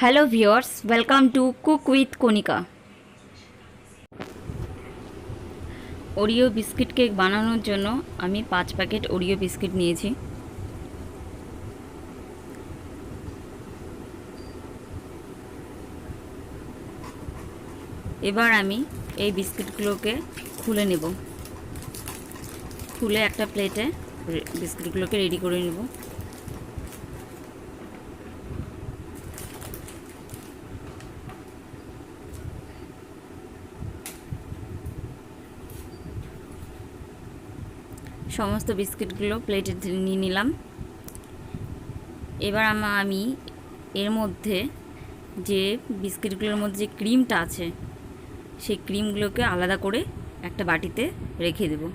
Hello viewers welcome to Cook with Kanika Oreo biscuit cake বানানোর জন্য আমি পাঁচ প্যাকেট ওরিও বিস্কিট নিয়েছি। এবার আমি এই বিস্কিটগুলোকে খুলে নেব। খুলে একটা প্লেটে বিস্কিটগুলোকে রেডি করে নেব। সমস্ত বিস্কিটগুলো প্লেটে নিয়ে নিলাম। এবার আমা- এর মধ্যে যে বিস্কিটগুলোর মধ্যে যে ক্রিমটা আছে, সেই ক্রিমগুলোকে আলাদা করে একটা বাটিতে রেখে দেব।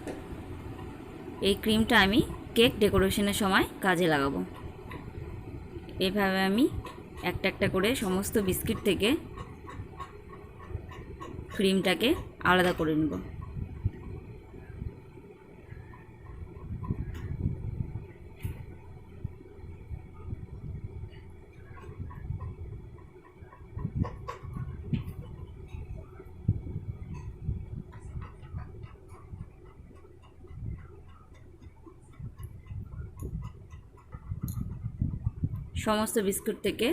এই ক্রিমটা আমি কেক ডেকোরেশনের সময় কাজে লাগাবো। এভাবে আমি একটা একটা করে সমস্ত বিস্কিট থেকে ক্রিমটাকে আলাদা করে নেব। সমস্ত বিস্কুট থেকে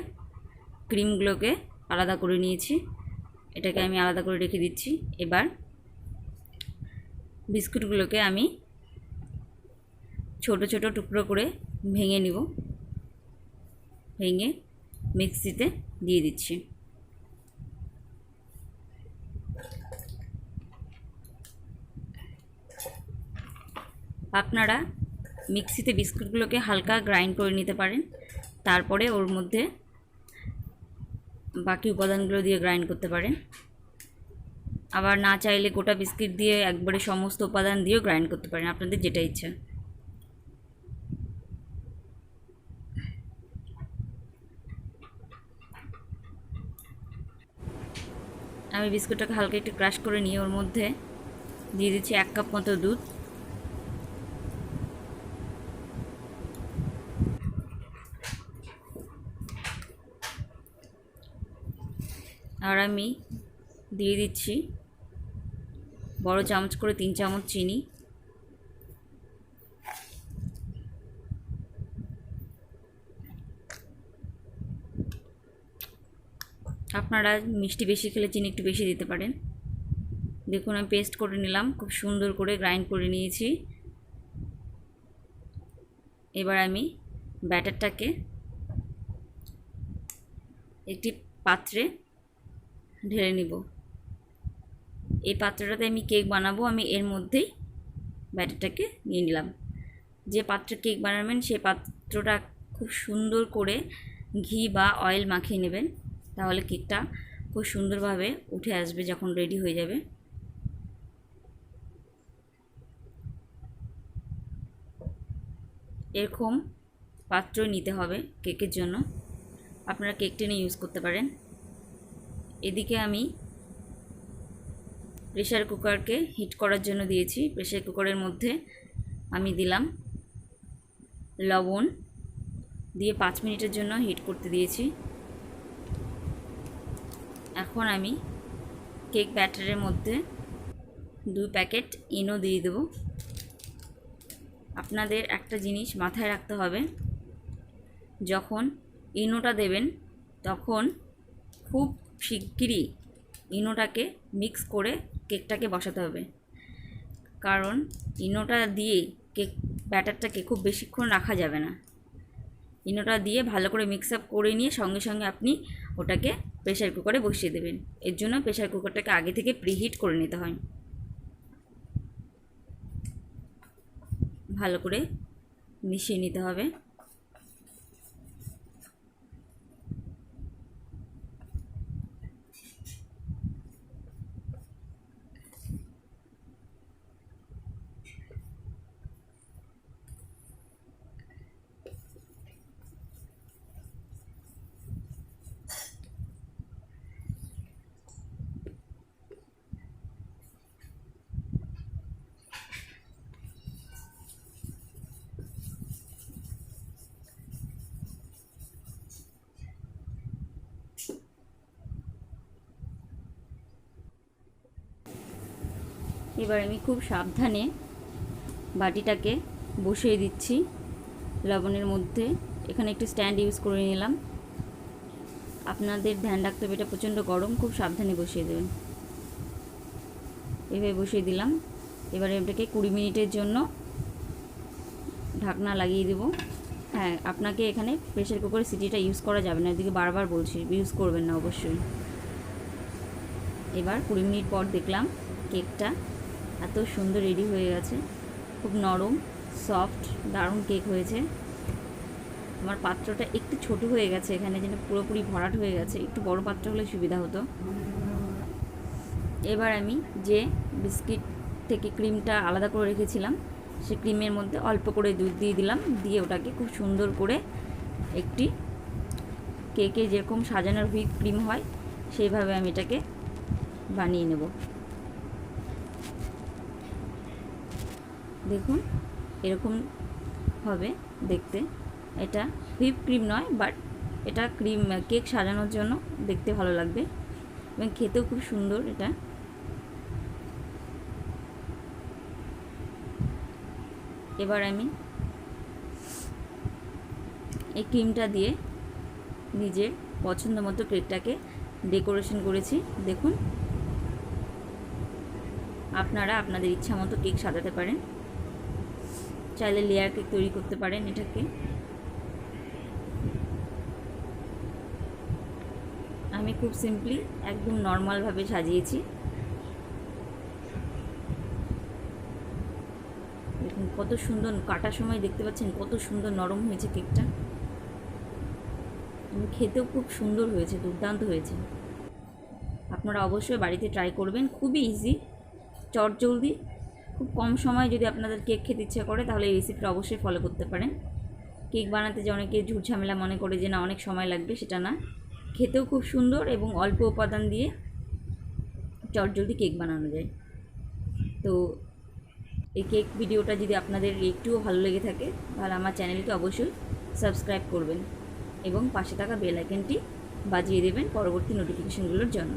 ক্রিমগুলোকে আলাদা করে নিয়েছি। এটাকে আমি আলাদা করে রেখে দিচ্ছি। এবার বিস্কুটগুলোকে আমি ছোট ছোট টুকরো করে ভেঙে নিব। ভেঙে মিক্সিতে দিয়ে দিচ্ছি। আপনারা মিক্সিতে বিস্কুটগুলোকে হালকা গ্রাইন্ড করে নিতে পারেন। তারপরে ওর মধ্যে বাকি উপাদানগুলো দিয়ে গ্রাইন্ড করতে পারেন। আবার না চাইলে গোটা বিস্কিট দিয়ে একবারে সমস্ত উপাদান দিয়েও গ্রাইন্ড করতে পারেন, আপনাদের যেটা ইচ্ছা। আমি বিস্কুটটাকে হালকা একটু ক্রাশ করে নিয়ে ওর মধ্যে দিয়ে দিচ্ছি এক কাপ মতো দুধ। আর আমি দিয়ে দিচ্ছি বড় চামচ করে তিন চামচ চিনি। আপনারা মিষ্টি বেশি খেলে চিনি একটু বেশি দিতে পারেন। দেখুন, আমি পেস্ট করে নিলাম, খুব সুন্দর করে গ্রাইন্ড করে নিয়েছি। এবার আমি ব্যাটারটাকে একটি পাত্রে ঢেলে নিব। এই পাত্রটাতে আমি কেক বানাবো, আমি এর মধ্যেই ব্যাটারটাকে নিয়ে নিলাম। যে পাত্রে কেক বানাবেন সেই পাত্রটা খুব সুন্দর করে ঘি বা অয়েল মাখিয়ে নেবেন, তাহলে কেকটা খুব সুন্দরভাবে উঠে আসবে যখন রেডি হয়ে যাবে। এরকম পাত্র নিতে হবে কেকের জন্য। আপনারা কেক টেনে ইউজ করতে পারেন। এদিকে আমি প্রেশার কুকারকে হিট করার জন্য দিয়েছি। প্রেশার কুকারের মধ্যে আমি দিলাম লবণ দিয়ে পাঁচ মিনিটের জন্য হিট করতে দিয়েছি। এখন আমি কেক ব্যাটারের মধ্যে দুই প্যাকেট ইনো দিয়ে দেব। আপনাদের একটা জিনিস মাথায় রাখতে হবে, যখন ইনোটা দেবেন তখন খুব শিগগিরই ইনোটাকে মিক্স করে কেকটাকে বসাতে হবে। কারণ ইনোটা দিয়ে কেক ব্যাটারটাকে খুব বেশিক্ষণ রাখা যাবে না। ইনোটা দিয়ে ভালো করে মিক্স আপ করে নিয়ে সঙ্গে সঙ্গে আপনি ওটাকে প্রেশার কুকারে বসিয়ে দেবেন। এর জন্য প্রেশার কুকারটাকে আগে থেকে প্রিহিট করে নিতে হয়। ভালো করে মিশিয়ে নিতে হবে। এবার আমি খুব সাবধানে বাটিটাকে বসিয়ে দিচ্ছি লবণের মধ্যে। এখানে একটু স্ট্যান্ড ইউজ করে নিলাম। আপনাদের ধ্যান রাখতে হবে, এটা প্রচণ্ড গরম, খুব সাবধানে বসিয়ে দেবেন। এভাবে বসিয়ে দিলাম। এবারে এটাকে কুড়ি মিনিটের জন্য ঢাকনা লাগিয়ে দেব। হ্যাঁ আপনাকে এখানে প্রেশার কুকারে সিটিটা ইউজ করা যাবে না, এদিকে বারবার বলছি ইউজ করবেন না অবশ্যই। এবার কুড়ি মিনিট পর দেখলাম কেকটা এত সুন্দর রেডি হয়ে গেছে। খুব নরম সফট দারুণ কেক হয়েছে। আমার পাত্রটা একটু ছোট হয়ে গেছে, এখানে যেন পুরোপুরি ভরাট হয়ে গেছে। একটু বড় পাত্র হলে সুবিধা হতো। এবার আমি যে বিস্কিট থেকে ক্রিমটা আলাদা করে রেখেছিলাম, সে ক্রিমের মধ্যে অল্প করে দুধ দিয়ে দিলাম। দিয়ে ওটাকে খুব সুন্দর করে একটি কেকে যেরকম সাজানোর হুইপ ক্রিম হয়, সেইভাবে আমি এটাকে বানিয়ে নেব। দেখুন, এরকম হবে দেখতে। এটা হুইপ ক্রিম নয় বাট এটা ক্রিম কেক সাজানোর জন্য দেখতে ভালো লাগবে। এবং খেতেও খুব সুন্দর এটা। এবার আমি এই ক্রিমটা দিয়ে নিজের পছন্দ মতো কেকটাকে ডেকোরেশন করেছি। দেখুন, আপনারা আপনাদের ইচ্ছা মতো কেক সাজাতে পারেন। চাইলে লেয়ার কেক তৈরি করতে পারেন এটাকে। আমি খুব সিম্পলি একদম নর্মালভাবে সাজিয়েছি। দেখুন, কত সুন্দর কাটার সময় দেখতে পাচ্ছেন, কত সুন্দর নরম হয়েছে কেকটা খেতেও খুব সুন্দর হয়েছে, দুর্দান্ত হয়েছে। আপনারা অবশ্যই বাড়িতে ট্রাই করবেন, খুবই ইজি চটজলদি। খুব কম সময় যদি আপনাদের কেক খেতে ইচ্ছা করে, তাহলে এই রেসিপিটা অবশ্যই ফলো করতে পারেন। কেক বানাতে যে অনেকে ঝামেলা মনে করে যে, না, অনেক সময় লাগবে, সেটা না। খেতেও খুব সুন্দর এবং অল্প উপাদান দিয়ে চটজলদি কেক বানানো যায়। তো এই কেক ভিডিওটা যদি আপনাদের একটুও ভালো লেগে থাকে, তাহলে আমার চ্যানেলকে অবশ্যই সাবস্ক্রাইব করবেন এবং পাশে থাকা বেল আইকনটি বাজিয়ে দেবেন পরবর্তী নোটিফিকেশনগুলোর জন্য।